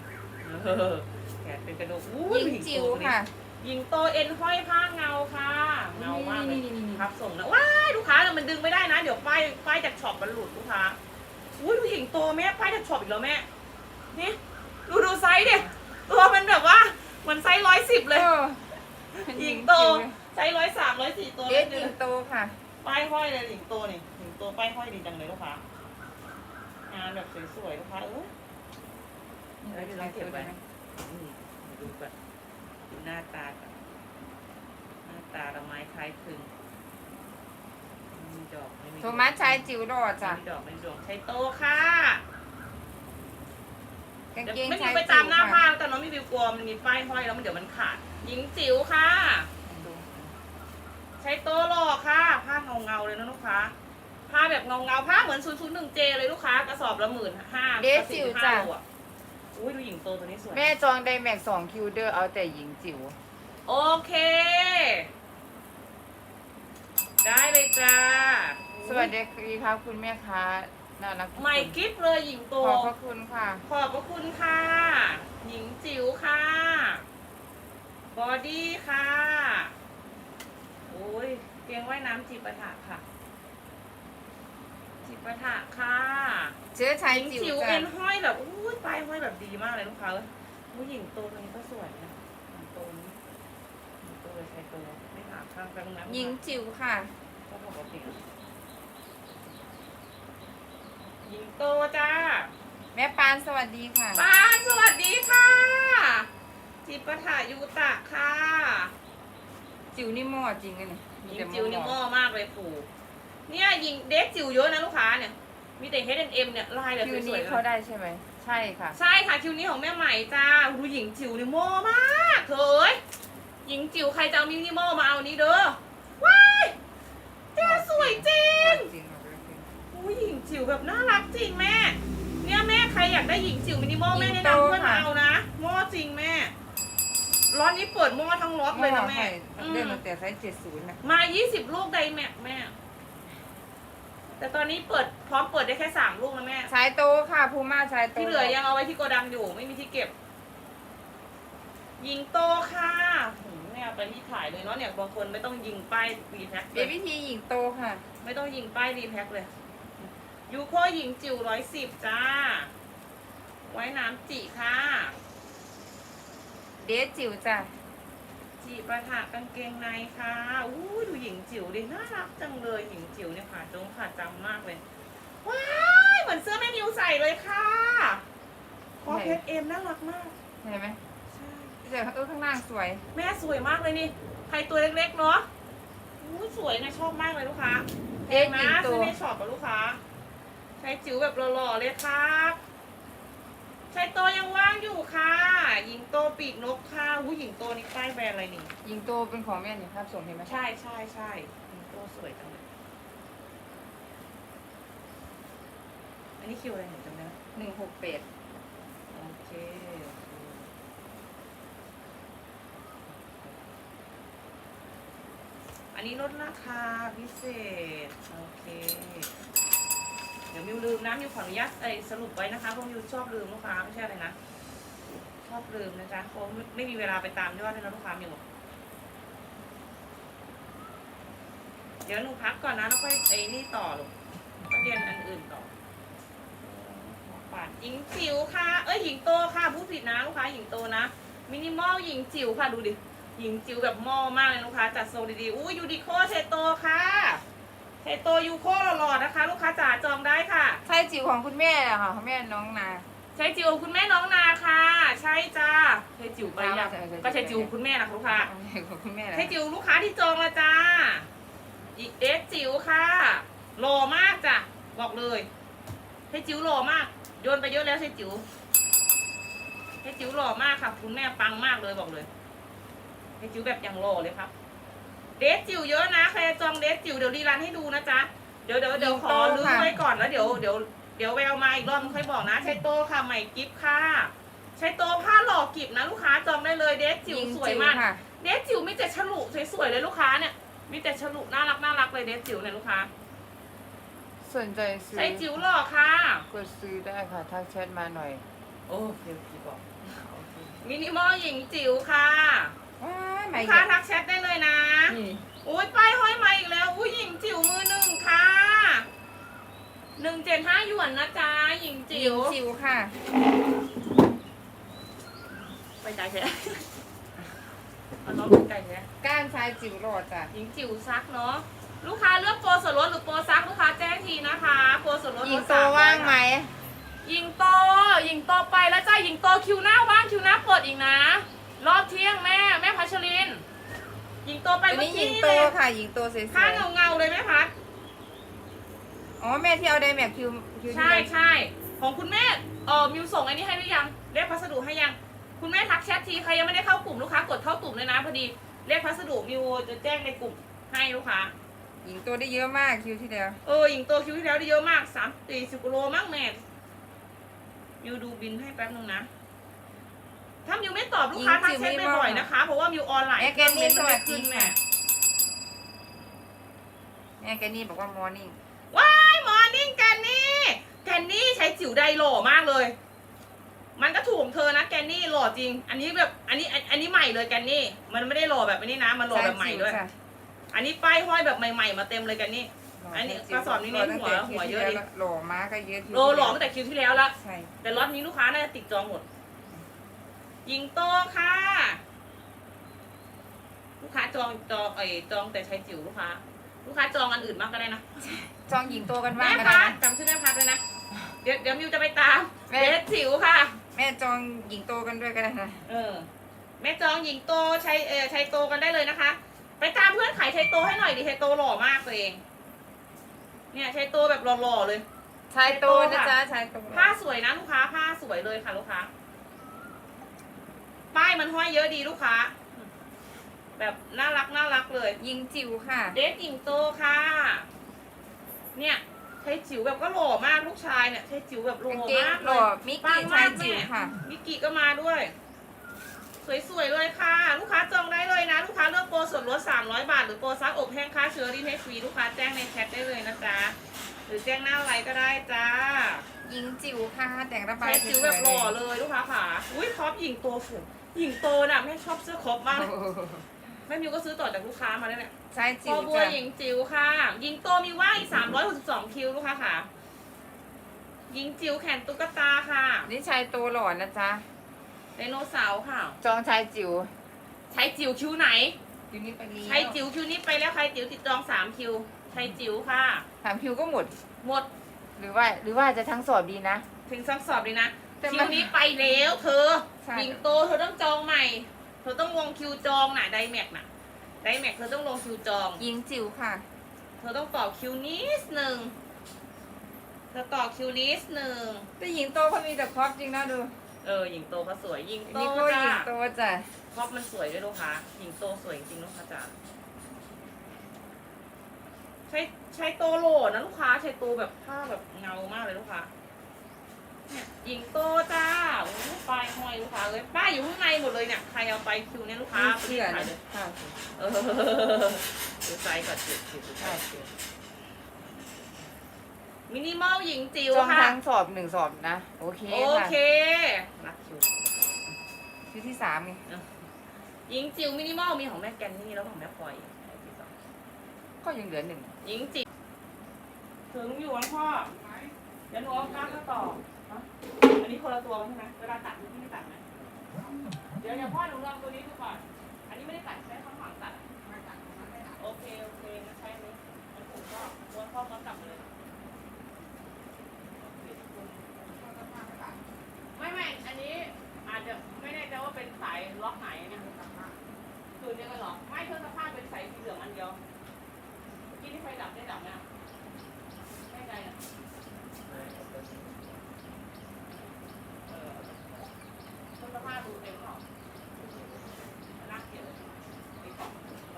Speaker 1: เออแขนเป็นกระดูกอู้
Speaker 3: หญิงจิ๋วค่ะ
Speaker 1: หญิงโตเอ็นห้อยผ้าเงาค่ะเงามากเลย
Speaker 3: นี่นี่นี่
Speaker 1: ครับส่งนะว้ายลูกค้าเนี่ยมันดึงไม่ได้นะ เดี๋ยวป้ายป้ายจากช็อปมันหลุดลูกค้าอุ้ยดูหญิงโตแม่ป้ายจากช็อปอีกแล้วแม่นี่ดูดูไซส์เด็ตัวมันแบบว่าเหมือนไซส์ร้อยสิบเลย
Speaker 3: เออ
Speaker 1: หญิงโตไซส์ร้อยสามร้อยสี่ตัว
Speaker 3: เด
Speaker 1: เลย
Speaker 3: สหญิงโตค่ะ
Speaker 1: ป้ายห้อยเลยหญิงโตนี่หญิงโตป้ายห้อยดีจังเลยลูกค้างานแบบสวยๆลูกค้าเออ เดี๋ยวเราเก็บไว้ อืมดูก่อน ดูหน้าตาก่อนหน้าตาละไม้คล้ายคลึงไม่มีดอกไม่มี
Speaker 3: โทมัสชายจิ๋วหล่อจ้ะ
Speaker 1: ไม่มีดอกไม่มีดอกใช้โตค่ะ
Speaker 3: กาง
Speaker 1: เดี๋ยว
Speaker 3: เกง
Speaker 1: ไม่มี
Speaker 3: ชาย
Speaker 1: ไป
Speaker 3: จิ๋
Speaker 1: ตาวมหน้าผ้า
Speaker 3: ค่ะ
Speaker 1: แต่น้องมีวิวกลัวมันมีป้ายห้อยแล้วมันเดี๋ยวมันขาด หญิงจิ๋วค่ะ ใช้โตหล่อค่ะ ผ้าเงาเงาๆเลยนะลูกค้า ผ้าแบบเงาเงาๆผ้าเหมือน 0 0 1 J เลยลูกค้ากระสอบละหมื่นห้า
Speaker 3: เดซิลจ้ะ
Speaker 1: อุ้ ยดูหญิงโตตัวนี้สวย
Speaker 3: แม่จองไดแม็กสองคิวเดอร์เอาแต่หญิงจิ๋ว
Speaker 1: โอเค ได้เลยจ้า
Speaker 3: สวัสดีครับคุณแม่ค้าน่ารักทุกคน
Speaker 1: ใหม่กิฟต์เลยหญิงโต
Speaker 3: ขอบพระคุณค่ะ
Speaker 1: ขอบพระคุณค่ะ หญิงจิ๋วค่ะ บอดี้ค่ะ โอ้ยเตียงว่ายน้ำจิบปะถะค่ะ จิบปะถะค่ะ
Speaker 3: เชื้อชาย
Speaker 1: หญิง
Speaker 3: จิ๋ว
Speaker 1: จิ๋ว
Speaker 3: จ้ะ
Speaker 1: เอ็นห้อยแบบอุ้ยปลายห้อยแบบดีมากเลยลูกค้าเอ้ยผู้หญิงโตตัวนี้ก็สวยนะหญิงโตนี้หญิงโตเลยใช้โตไม่หาข้างแป๊บนึงนะ
Speaker 3: หญิงจิ๋วค่ะ
Speaker 1: ก็ปกติหญิงโตจ้า
Speaker 3: แม่ปานสวัสดีค่ะ
Speaker 1: ปานสวัสดีค่ะ จิปะถายูตะค่ะ
Speaker 3: จิ๋วนี่หม้อจริงกันเนี่ย
Speaker 1: หญิงจิ๋วนี่หม้อมากเลยปู่ เนี่ยหญิงเด็กจิ๋วเยอะนะลูกค้าเนี่ย มีแต่ H&M เนี่ยลายแบบ
Speaker 3: คิว
Speaker 1: ส
Speaker 3: นี้
Speaker 1: วยๆ
Speaker 3: เขา
Speaker 1: เลย
Speaker 3: ได้ใช่ไหม ใช่ค่ะ
Speaker 1: ใช่ค่ะคิวนี้ของแม่ใหม่จ้าดูหญิงจิ๋วนี่หม้อมากเถอะเอ้ยหญิงจิ๋วใครจะเอามินิมอลมาเอานี้เด้อว้ายแกสวยจริง
Speaker 3: จริงค่ะจริง
Speaker 1: ผู้หญิงจิ๋วแบบน่ารักจริงแม่ เนี่ยแม่ใครอยากได้หญิงจิ๋วมินิมอลแม่
Speaker 3: หญิ
Speaker 1: แนะ
Speaker 3: งโต
Speaker 1: นำเพื่อนมา
Speaker 3: ค่ะ
Speaker 1: เอานะหม้อจริงแม่ร้อนนี้เปิดหม้อทั้งรถ
Speaker 3: ห
Speaker 1: เลย
Speaker 3: ม้อ
Speaker 1: นะแม่
Speaker 3: ใช่
Speaker 1: อื
Speaker 3: เริ่ม
Speaker 1: ม
Speaker 3: ตั้งแต่ไซส์เจ็ดศูนย์นะ
Speaker 1: มา 20 ลูกไดแม็กแม่ แต่ตอนนี้เปิดพร้อมเปิดได้แค่3ลูกนะแม่
Speaker 3: ชายโตค่ะพูม่าชายโต
Speaker 1: ที่เหลือยังเอาไว้ที่โกดังอยู่ไม่มีที่เก็บ ยิงโตค่ะหืมไม่เอาไปที่ขายเลยเนาะเนี่ยบางคนไม่ต้องยิงป้ายรีแพ็ค
Speaker 3: เปลี่ยนวิธีหญิงโตค่ะ
Speaker 1: ไม่ต้องยิงป้ายรีแพ็คเลยยูโคหญิงจิ๋วร้อยสิบจ้า ไว้น้ำจิค่ะ
Speaker 3: เดทจิ๋วจ้ะ
Speaker 1: จิประถะกางเกงในค่ะอู้ดูหญิงจิ๋วดิ น่ารักจังเลยหญิงจิ๋วเนี่ยขาจงขาจำมากเลย ว้ายเหมือนเสื้อแม่นิวใส่เลยค่ะคอเพชรเอ็มน่ารักมาก
Speaker 3: เห็นไหม
Speaker 1: ใช่
Speaker 3: เจอเออข้างล่างสวย
Speaker 1: แม่สวยมากเลยนี่ ใครตัวเล็กๆเนาะอู้สวยนะชอบมากเลยลูกค้า
Speaker 3: เอ๊ะ
Speaker 1: นะ
Speaker 3: หญิงโต
Speaker 1: ซื้อในช็อปกับลูกค้า ใช้จิ๋วแบบหล่อๆเลยครับ ใช้โตยังว่างอยู่ค่ะ หญิงโตปีกนกค่ะหูหญิงโตนี่ป้ายแบรนด์อะไรนี่
Speaker 3: หญิงโตเป็นของแม่เนี่ยครับส่งเห็นไหม
Speaker 1: ใช่ใช่ใช่หญิงโตสวยจังเลย อันนี้คิวอะไรเห็นจำได้ไหม
Speaker 3: หนึ่งหกเป็ด
Speaker 1: โอเคอันนี้ลดราคาพิเศษ โอเคเดี๋ยวมิวลืมนะมิวขออนุญาตเอ้ยสรุปไว้นะคะเพราะมิวชอบลืมลูกค้าไม่ใช่อะไรนะชอบลืมนะจ๊ะเพราะไม่ไม่มีเวลาไปตามยอดให้นะลูกค้ามิวเดี๋ยวหนูพักก่อนนะแล้วค่อยไอ้นี่ต่อลูกก็เรียนอันอื่นต่อปาดหญิงจิ๋วค่ะ เอ้ยหญิงโตค่ะผู้ผิดนะลูกค้าหญิงโตนะมินิมอลหญิงจิ๋วค่ะดูดิหญิงจิ๋วแบบมอมากเลยลูกค้าจัดทรงดีๆอู้ยูดิโคเชโตค่ะ เชโตยูโคหล่อๆนะคะ ลูกค้าจ๋าจองได้ค่ะ
Speaker 3: ใช่จิ๋วของคุณแม่แหละค่ะของแม่น้องนา
Speaker 1: ใช้จิ๋วคุณแม่น้องนาค่ะ ใช่จ้าใช้จิ๋วไปยัง
Speaker 3: ใช่ใช่ใช่
Speaker 1: ก็ใช้จิ๋วคุณแม่นะลูกค้า
Speaker 3: ของคุณแม่แหละ
Speaker 1: ใช้จิ๋วลูกค้าที่จองละจ้าอีเอสจิ๋วค่ะหล่อมากจ้ะบอกเลยใช้จิ๋วหล่อมากโยนไปเยอะแล้วใช้จิ๋วใช้จิ๋วหล่อมากค่ะ คุณแม่ปังมากเลยบอกเลยใช้จิ๋วแบบอย่างหล่อเลยครับ เดสจิ๋วเยอะนะใครจะจองเดสจิ๋วเดี๋ยวรีรันให้ดูนะจ๊ะเดี๋ยวเดี๋ยวเดี๋ยวขอลื้อไว้ก่อนแล้วเดี๋ยวเดี๋ยวเดี๋ยวแววมาอีกรอบนึงค่อยบอกนะใช้โตค่ะใหม่กิฟต์ค่ะ ใช้โตผ้าหล่อกิบนะลูกค้าจองได้เลยเดสจิ๋ว
Speaker 3: หญิง
Speaker 1: สวยมาก
Speaker 3: ค่ะ
Speaker 1: เดสจิ๋วมีแต่ฉลุสวยๆเลยลูกค้าเนี่ยมีแต่ฉลุน่ารักน่ารักเลยเดสจิ๋วเนี่ยลูกค้า
Speaker 3: สนใจซื้อ
Speaker 1: ใช้จิ๋วหล่อค่ะ
Speaker 3: กดซื้อได้ค่ะทักแชทมาหน่อย
Speaker 1: โอ้เดี๋ยวพี่บอกมินิมอลหญิงจิ๋วค่ะ
Speaker 3: ว้ายใหม่
Speaker 1: ลูกค้าทักแชทได้เลยนะ
Speaker 3: นี่
Speaker 1: อุ้ยป้ายห้อยมาอีกแล้วอุ้ยหญิงจิ๋วมือหนึ่งค่ะหนึ่งเจ็ดห้าหยวนนะจ๊ะหญิง
Speaker 3: จิ๋
Speaker 1: จิ๋
Speaker 3: ว
Speaker 1: ว
Speaker 3: จิ๋วค่ะ
Speaker 1: ไปไกลแท้เอาน้องไปไกลแท้
Speaker 3: ก้านชายจิ๋วรอดจ้ะ
Speaker 1: หญิงจิ๋วซักเนาะลูกค้าเลือกโปรส่วนลดหรือโปรซักลูกค้าแจ้งทีนะคะ โปรส่วนลด
Speaker 3: หญิง
Speaker 1: ลด
Speaker 3: โต
Speaker 1: 300
Speaker 3: ว่างไหม
Speaker 1: ยิงโตยิงโตไปแล้วจ้ายิงโตคิวหน้าว่างคิวหน้าเปิดอีกนะ รอบเที่ยงแม่แม่พัชรินยิงโตไป
Speaker 3: ตัว
Speaker 1: เมื่อ
Speaker 3: นี้หญิ
Speaker 1: กี้
Speaker 3: ง
Speaker 1: นี่
Speaker 3: โต
Speaker 1: เลย
Speaker 3: ค่ะหญิงโตสวย
Speaker 1: ข้าเงาเงาๆเลยแม่พัด
Speaker 3: ๆอ๋อแม่ที่เอาไดแม็กคิวคิวที่
Speaker 1: ใช่
Speaker 3: ไหน
Speaker 1: ใช่ของคุณแม่เออมิวส่งอันนี้ให้หรือยังเรียกพัสดุให้ยัง คุณแม่ทักแชททีใครยังไม่ได้เข้ากลุ่มลูกค้ากดเข้ากลุ่มเลยนะพอดีเรียกพัสดุมิวจะแจ้งในกลุ่มให้ลูกค้า
Speaker 3: หญิงโตได้เยอะมากคิวที่แล้ว
Speaker 1: เออยิงโตคิวที่แล้วได้เยอะมากสามสี่สิบกิโลมั้งแม่มิวดูบินให้แป๊บนึงนะ ถ้ามิวไม่ตอบลูกค้าทักแชทบ่อยๆนะคะ เพราะว่ามิวออนไลน์
Speaker 3: แม่แกนนี่สวัสดี
Speaker 1: ขึ้นแม่
Speaker 3: ค่ะแม่แกนี่บอกว่ามอร์นิ่ง
Speaker 1: ว้ายมอร์นิ่งแกนนี่แกนนี่ใช้จิ๋วไดโหล่มากเลย มันก็ถูกของเธอนะแกนนี่หล่อจริง อันนี้แบบอันนี้อันอันนี้ใหม่เลยแกนนี่ มันไม่ได้หล่อแบบนี้นะ มันหล่อแบบใหม่ด้วย อันนี้ป้ายห้อยแบบใหม่ๆมาเต็มเลยแกนนี่ อันนี้กระสอบนี้เน้นหัวหัวเยอะดิ
Speaker 3: หล่อม้าก็เยอะ
Speaker 1: โลหล่อตั้งแต่คิวที่แล้วละ
Speaker 3: ใช่
Speaker 1: แต่ล็อตนี้ลูกค้าน่าจะติดจองหมด ยิงโตค่ะ ลูกค้าจองจองไอยจองแต่ใช้จิ๋วลูกค้า ลูกค้าจองอันอื่นมากก็ได้นะ
Speaker 3: จองหญิงโตกัน
Speaker 1: แม่
Speaker 3: บ้างก็
Speaker 1: พั
Speaker 3: ได้
Speaker 1: ด
Speaker 3: นะ
Speaker 1: จำชื่อแม่พัดด้วยนะ เดี๋ยวเดี๋ยวมิวจะไปตาม
Speaker 3: แม่
Speaker 1: เดสจิ๋วค่ะ
Speaker 3: แม่จองหญิงโตกันด้วยก็ได้นะ
Speaker 1: เออ แม่จองหญิงโตใช้เออใช้โตกันได้เลยนะคะ ไปตามเพื่อนขายใช้โตให้หน่อยดิใช้โตหล่อมากตัวเอง เนี่ยใช้โตแบบหล่อๆเลย
Speaker 3: ชายโตนะจ๊ะชายโต
Speaker 1: ผ้าสวยนะลูกค้าผ้าสวยเลยค่ะลูกค้า ป้ายมันห้อยเยอะดีลูกค้า แบบน่ารักน่ารักเลย
Speaker 3: หญิงจิ๋วค่ะ
Speaker 1: เดทหญิงโตค่ะ เนี่ยใช้จิ๋วแบบก็หล่อมากลูกชายเนี่ยใช้จิ๋วแบบหล่
Speaker 3: กาง
Speaker 1: อ
Speaker 3: เกง
Speaker 1: มาก
Speaker 3: ห
Speaker 1: เล
Speaker 3: ล่อยมิก
Speaker 1: ปั
Speaker 3: กี้
Speaker 1: ง
Speaker 3: ชามา
Speaker 1: ยก
Speaker 3: จิ๋ว
Speaker 1: แม่
Speaker 3: ค่ะ
Speaker 1: มิกกี้ก็มาด้วย สวยๆเลยค่ะ ลูกค้าจองได้เลยนะ ลูกค้าเลือกโปรส่วนลด300 บาท หรือโปรซักอบแห้งค่าเชื้อรีดให้ฟรีลูกค้าแจ้งในแชทได้เลยนะจ๊ะหรือแจ้งหน้าไลน์ก็ได้จ้า
Speaker 3: หญิงจิ๋วค่ะ แต่งระบา
Speaker 1: ใช้
Speaker 3: ย
Speaker 1: จิ๋วแบบหล่อเลยลูกค้าค่ะ อุ้ยครอปหญิงโตสวย หญิงโตน่ะแม่ชอบเสื้อครอปมากเลยแม่มิวก็ซื้อต่อจากลูกค้ามาแล้วเนี่ย
Speaker 3: ชาย
Speaker 1: พ
Speaker 3: จิ๋
Speaker 1: อ
Speaker 3: ว
Speaker 1: บัว
Speaker 3: จ้ะ
Speaker 1: หญิงจิ๋วค่ะ หญิงโตมีว่าอีก362คิวลูกค้าค่ะ หญิงจิ๋วแขนตุ๊กตาค่ะ
Speaker 3: นี่ชายโตหล่อนะจ๊ะ
Speaker 1: ไดโนเสาร์ค่ะ
Speaker 3: จองชายจิ๋ว
Speaker 1: ใช้จิ๋วคิวไหน
Speaker 3: อยู่นี่ไปนี้
Speaker 1: ใช้จิ๋วคิวนี้ไปแล้วใครจิ๋วติดจอง3คิว ใช้จิ๋วค่ะ
Speaker 3: ถามคิวก็หมด
Speaker 1: หมด
Speaker 3: หรือว่า หรือว่าจะทั้งสอบดีนะ
Speaker 1: ถึงซักสอบเลยนะ
Speaker 3: แต่
Speaker 1: คิ
Speaker 3: มั
Speaker 1: วน นี้ไปแล้วเธอ
Speaker 3: ใช่
Speaker 1: หญิงโตเธอต้องจองใหม่ เธอต้องลงคิวจองน่ะไดแม็กน่ะไดแม็กเธอต้องลงคิวจอง
Speaker 3: หญิงจิ๋วค่ะ
Speaker 1: เธอต้องต่อคิวนิดหนึ่งเธอต่อคิวนิดหนึ่ง
Speaker 3: แต่หญิงโตเขามีแต่ครอปจริงนะดู
Speaker 1: เออหญิงโตเขาสวยหญิง
Speaker 3: อัน
Speaker 1: โต
Speaker 3: นี่ก็ห
Speaker 1: จ้า
Speaker 3: ญิงโตจ้ะ
Speaker 1: ครอบมันสวยด้วยลูกค้าหญิงโตสวยจริงๆลูกค้าจ้าใช้ใช้โตโหลนะลูกค้าใช้โตแบบผ้าแบบเงามากเลยลูกค้าเนี่ย หญิงโตจ้าโอ้โหป้ายห้อยลูกค้าเลยป้ายอยู่ข้างในหมดเลยเนี่ย ใครเอาไปคิวเนี่ยลูกค้า
Speaker 3: มีเสื้อ
Speaker 1: ขาย
Speaker 3: นะ
Speaker 1: เลย
Speaker 3: ค่ะ
Speaker 1: เออดูไซส์ก่อนจิ๋วจิ๋วดูไซส์จิ๋วมินิมอลหญิงจิ๋ว
Speaker 3: จอง
Speaker 1: ค่ะ
Speaker 3: ทั้งสอบหนึ่งสอบนะ โอเค
Speaker 1: โอ
Speaker 3: ค่ะ
Speaker 1: เคนัดคิว
Speaker 3: คิวที่สามไง
Speaker 1: หญิงจิ๋วมินิมอลมีของแม่แกนนี่แล้วของแม่พลอย
Speaker 3: ก็ยังเหลือหนึ่ง
Speaker 1: หญิงจิ๋วถึงอยู่วันพ่อเดี๋ยวหนูเอาก้านมาต่อฮะ อันนี้คนละตัวใช่ไหมเวลาตัดที่ไม่ตัดไหมเดี๋ยวเดี๋ยวพ่อหนูลองตัวนี้ดูก่อน อันนี้ไม่ได้ตัดใช้ข้างหลังตัดโอเคโอเคงั้นใช้นี้มันผมก็ม้วนพ่อก็กลับเลย ไม่ไม่อันนี้อาจจะไม่แน่ใจว่าเป็นสายล็อกไหนเนี่ยคืนเดียวกันหรอไม่เครื่องซักผ้าเป็นสายสีเหลืองอันเดียวกี้ที่ไฟดับได้ดับนะไม่ใจนะเออ เครื่องซักผ้าดูเต็มเปล่าน่าเกลียดเลยติดต่อไป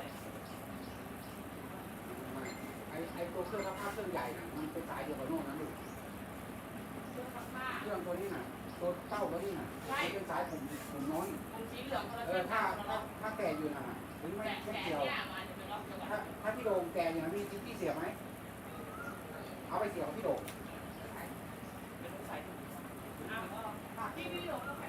Speaker 4: ไอ้ไอ้ตัวเครื่องซักผ้าเครื่องใหญ่น่ะมันเป็นสายเดียวกับโน่นนะลูก
Speaker 1: เครื่องซักผ้า
Speaker 4: เครื่องตัวนี้น่ะตัวเต้าตัวนี้น่ะ
Speaker 1: ใช่
Speaker 4: มันเป็นสายผมผมน้อย
Speaker 1: ผมสีเหลืองคนละ
Speaker 4: เอ
Speaker 1: เส้
Speaker 4: อนถ้า
Speaker 1: คนละ
Speaker 4: ถ้า
Speaker 1: ล็อก
Speaker 4: ถ้าแก่อยู่น่ะถึงไม่
Speaker 1: แต่
Speaker 4: ไม่
Speaker 1: แต่
Speaker 4: เกี่ยว
Speaker 1: เนี่ยมันจะเป็นล็อกเดียวกัน
Speaker 4: ถ้าถ้าพี่โดงแก่อยู่นะมีที่เสียบไหมเอาไปเสียบกับพี่โดง
Speaker 1: เป็นลูกสายอ้าวก็ที่พี่หลงต้อง